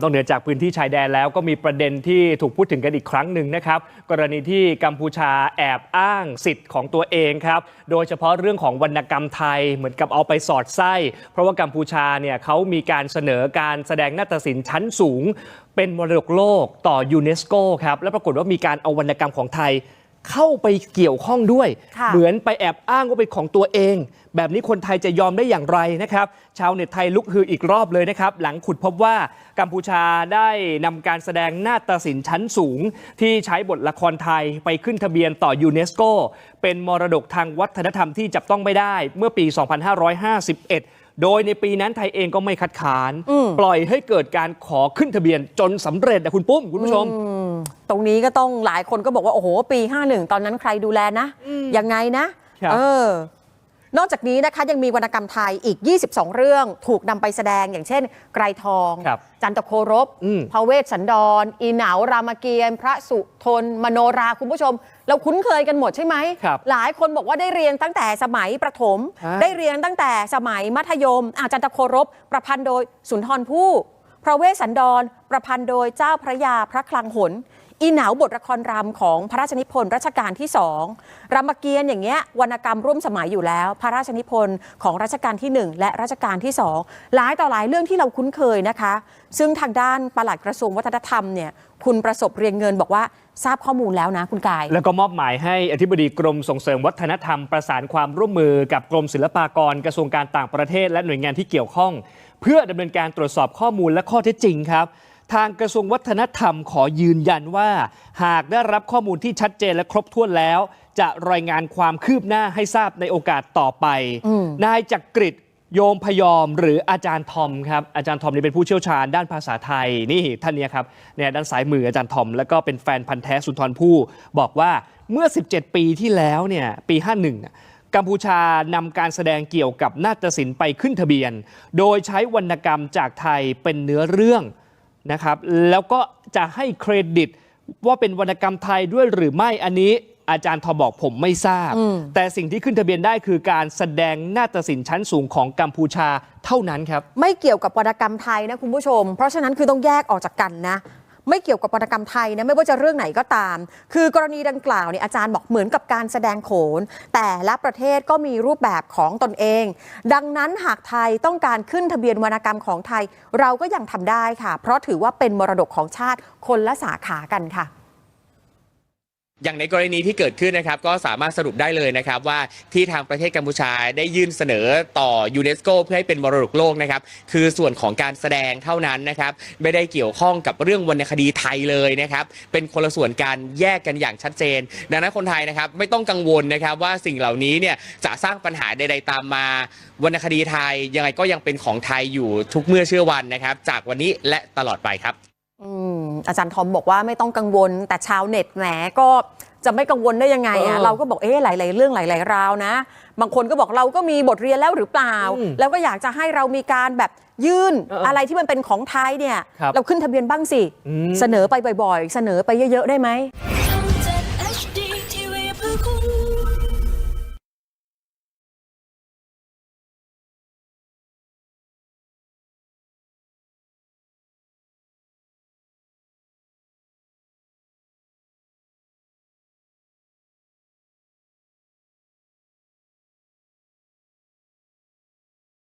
นอกเหนือจากพื้นที่ชายแดนแล้วก็มีประเด็นที่ถูกพูดถึงกันอีกครั้งหนึ่งนะครับ กรณีที่กัมพูชาแอบอ้างสิทธิ์ของตัวเองครับ โดยเฉพาะเรื่องของวรรณกรรมไทยเหมือนกับเอาไปสอดไส้ เพราะว่ากัมพูชาเนี่ยเขามีการเสนอการแสดงนาฏศิลป์ชั้นสูง เป็นมรดกโลกต่อยูเนสโกครับและปรากฏว่ามีการเอาวรรณกรรมของไทย เข้าไปเกี่ยวข้องด้วยค่ะเหมือนไปแอบอ้างว่าเป็นของตัวเอง แบบนี้คนไทยจะยอมได้อย่างไรนะครับ ชาวเน็ตไทยลุกฮืออีกรอบเลยนะครับ หลังขุดพบว่ากัมพูชาได้นำการแสดงนาฏศิลป์ชั้นสูง ที่ใช้บทละครไทยไปขึ้นทะเบียนต่อยูเนสโก เป็นมรดกทางวัฒนธรรมที่จับต้องไม่ได้เมื่อปี 2551โดยในปีนั้นไทยเองก็ไม่คัดค้าน ปล่อยให้เกิดการขอขึ้นทะเบียนจนสำเร็จนะคุณปุ้ม คุณผู้ชม ตรงนี้ก็ต้องหลายคนก็บอกว่า โอ้โห ปี 51 ตอนนั้นใครดูแลนะ ยังไงนะ ครับ เออ นอกจากนี้นะคะยังมีวรรณกรรมไทยอีก 22 เรื่องถูกนำไปแสดงอย่างเช่น ไกรทอง ครับจันทโครบอืม พระเวสสันดร อีเหนารามเกียรติ์พระสุทน มโนราคุณผู้ชม เราคุ้นเคยกันหมดใช่ไหม ครับหลายคนบอกว่าได้เรียนตั้งแต่สมัยประถมใช่ได้เรียนตั้งแต่สมัยมัธยมอาจันทโครบ ประพันธ์โดยสุนทรภู่พระเวสสันดร ประพันธ์โดยเจ้าพระยาพระคลังหน อีเหนาบทละครรำของพระราชนิพนธ์รัชกาลที่สองรามเกียรติ์อย่างเงี้ยวรรณกรรมร่วมสมัยอยู่แล้ว พระราชนิพนธ์ของรัชกาลที่หนึ่งและรัชกาลที่สองหลายต่อหลายเรื่องที่เราคุ้นเคยนะคะ ซึ่งทางด้านปลัดกระทรวงวัฒนธรรมเนี่ยคุณประสบเรียงเงินบอกว่าทราบข้อมูลแล้วนะคุณกาย แล้วก็มอบหมายให้อธิบดีกรมส่งเสริมวัฒนธรรมประสานความร่วมมือกับกรมศิลปากรกระทรวงการต่างประเทศ และหน่วยงานที่เกี่ยวข้อง เพื่อดำเนินการตรวจสอบข้อมูลและข้อเท็จจริงครับ ทางกระทรวงวัฒนธรรมขอยืนยันว่า หากได้รับข้อมูลที่ชัดเจนและครบถ้วนแล้ว จะรายงานความคืบหน้าให้ทราบในโอกาสต่อไป นายจักริดโยมพยอมหรืออาจารย์ทอมครับอาจารย์ทอมนี่เป็นผู้เชี่ยวชาญด้านภาษาไทยนี่ท่านเนี้ครับเนี่ยด้านซ้ายมืออาจารย์ทอม แล้วก็เป็นแฟนพันธ์แท้สุนทรภู่บอกว่าเมื่อ 17 ปีที่แล้วเนี่ยปี 51น่ะกัมพูชานำการแสดงเกี่ยวกับนาฏศิลป์ไปขึ้นทะเบียน โดยใช้วรรณกรรมจากไทยเป็นเนื้อเรื่อง นะครับแล้วก็จะให้เครดิตว่าเป็นวรรณกรรมไทยด้วยหรือไม่อันนี้อาจารย์ทอมบอกผมไม่ทราบ แต่สิ่งที่ขึ้นทะเบียนได้คือการแสดงนาฏศิลป์ชั้นสูงของกัมพูชาเท่านั้นครับ ไม่เกี่ยวกับวรรณกรรมไทยนะคุณผู้ชม เพราะฉะนั้นคือต้องแยกออกจากกันนะ ไม่เกี่ยวกับวรรณกรรมไทยนะไม่ว่าจะเรื่องไหนก็ตาม คือกรณีดังกล่าวเนี่ยอาจารย์บอกเหมือนกับการแสดงโขน แต่ละประเทศก็มีรูปแบบของตนเอง ดังนั้นหากไทยต้องการขึ้นทะเบียนวรรณกรรมของไทย เราก็ยังทำได้ค่ะ เพราะถือว่าเป็นมรดกของชาติคนละสาขากันค่ะ อย่างในกรณีที่เกิดขึ้นนะครับก็สามารถสรุปได้เลยนะครับว่าที่ทางประเทศกัมพูชาได้ยื่นเสนอต่อยูเนสโกเพื่อให้เป็นมรดกโลกนะครับคือส่วนของการแสดงเท่านั้นนะครับไม่ได้เกี่ยวข้องกับเรื่องวรรณคดีไทยเลยนะครับเป็นคนละส่วนการแยกกันอย่างชัดเจน ดังนั้นคนไทยนะครับไม่ต้องกังวลนะครับว่าสิ่งเหล่านี้เนี่ยจะสร้างปัญหาใดๆตามมาวรรณคดีไทยยังไงก็ยังเป็นของไทยอยู่ทุกเมื่อเชื่อวันนะครับจากวันนี้และตลอดไปครับ อืมอาจารย์ทอมบอกว่าไม่ต้องกังวล แต่ชาวเน็ตแหมก็จะไม่กังวลได้ยังไงเออะอเราก็บอกเอ๊ะหลาย ๆ เรื่องหลาย ๆ ราวนะ บางคนก็บอกเราก็มีบทเรียนแล้วหรือเปล่า อืมแล้วก็อยากจะให้เรามีการแบบยื่นเอออะไรที่มันเป็นของไทยเนี่ย ครับ เราขึ้นทะเบียนบ้างสิ อืม เสนอไปบ่อย ๆ เสนอไปเยอะ ๆ ได้ไหมค